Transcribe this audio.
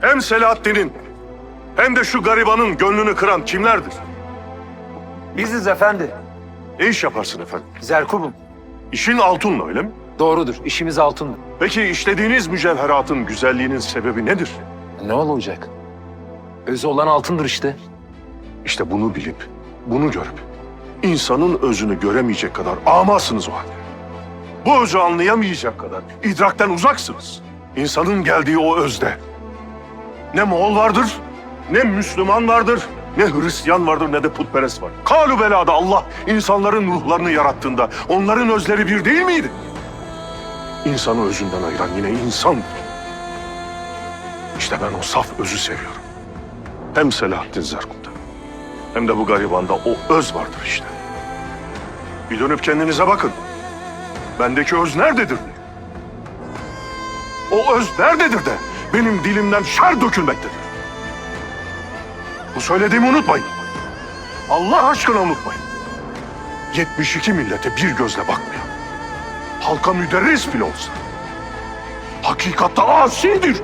Hem Selahaddin'in hem de şu garibanın gönlünü kıran kimlerdir? Biziz efendi. Ne iş yaparsın efendim? Zerkubum. İşin altınla öyle mi? Doğrudur. İşimiz altın. Peki işlediğiniz mücevheratın güzelliğinin sebebi nedir? Ne olacak? Özü olan altındır işte. İşte bunu bilip, bunu görüp insanın özünü göremeyecek kadar amasınız o halde. Bu özü anlayamayacak kadar idrakten uzaksınız. İnsanın geldiği o özde ne Moğol vardır, ne Müslüman vardır, ne Hristiyan vardır ne de putperest var. Kalu belada Allah insanların ruhlarını yarattığında onların özleri bir değil miydi? İnsanı özünden ayıran yine insandır. İşte ben o saf özü seviyorum. Hem Selahaddin Zerkut'ta hem de bu garibanda o öz vardır işte. Bir dönüp kendinize bakın. Bendeki öz nerededir de? O öz nerededir de benim dilimden şer dökülmektedir. Bu söylediğimi unutmayın. Allah aşkına unutmayın. 72 millete bir gözle bakmayan, halka müderris bile olsa, hakikatta asidir.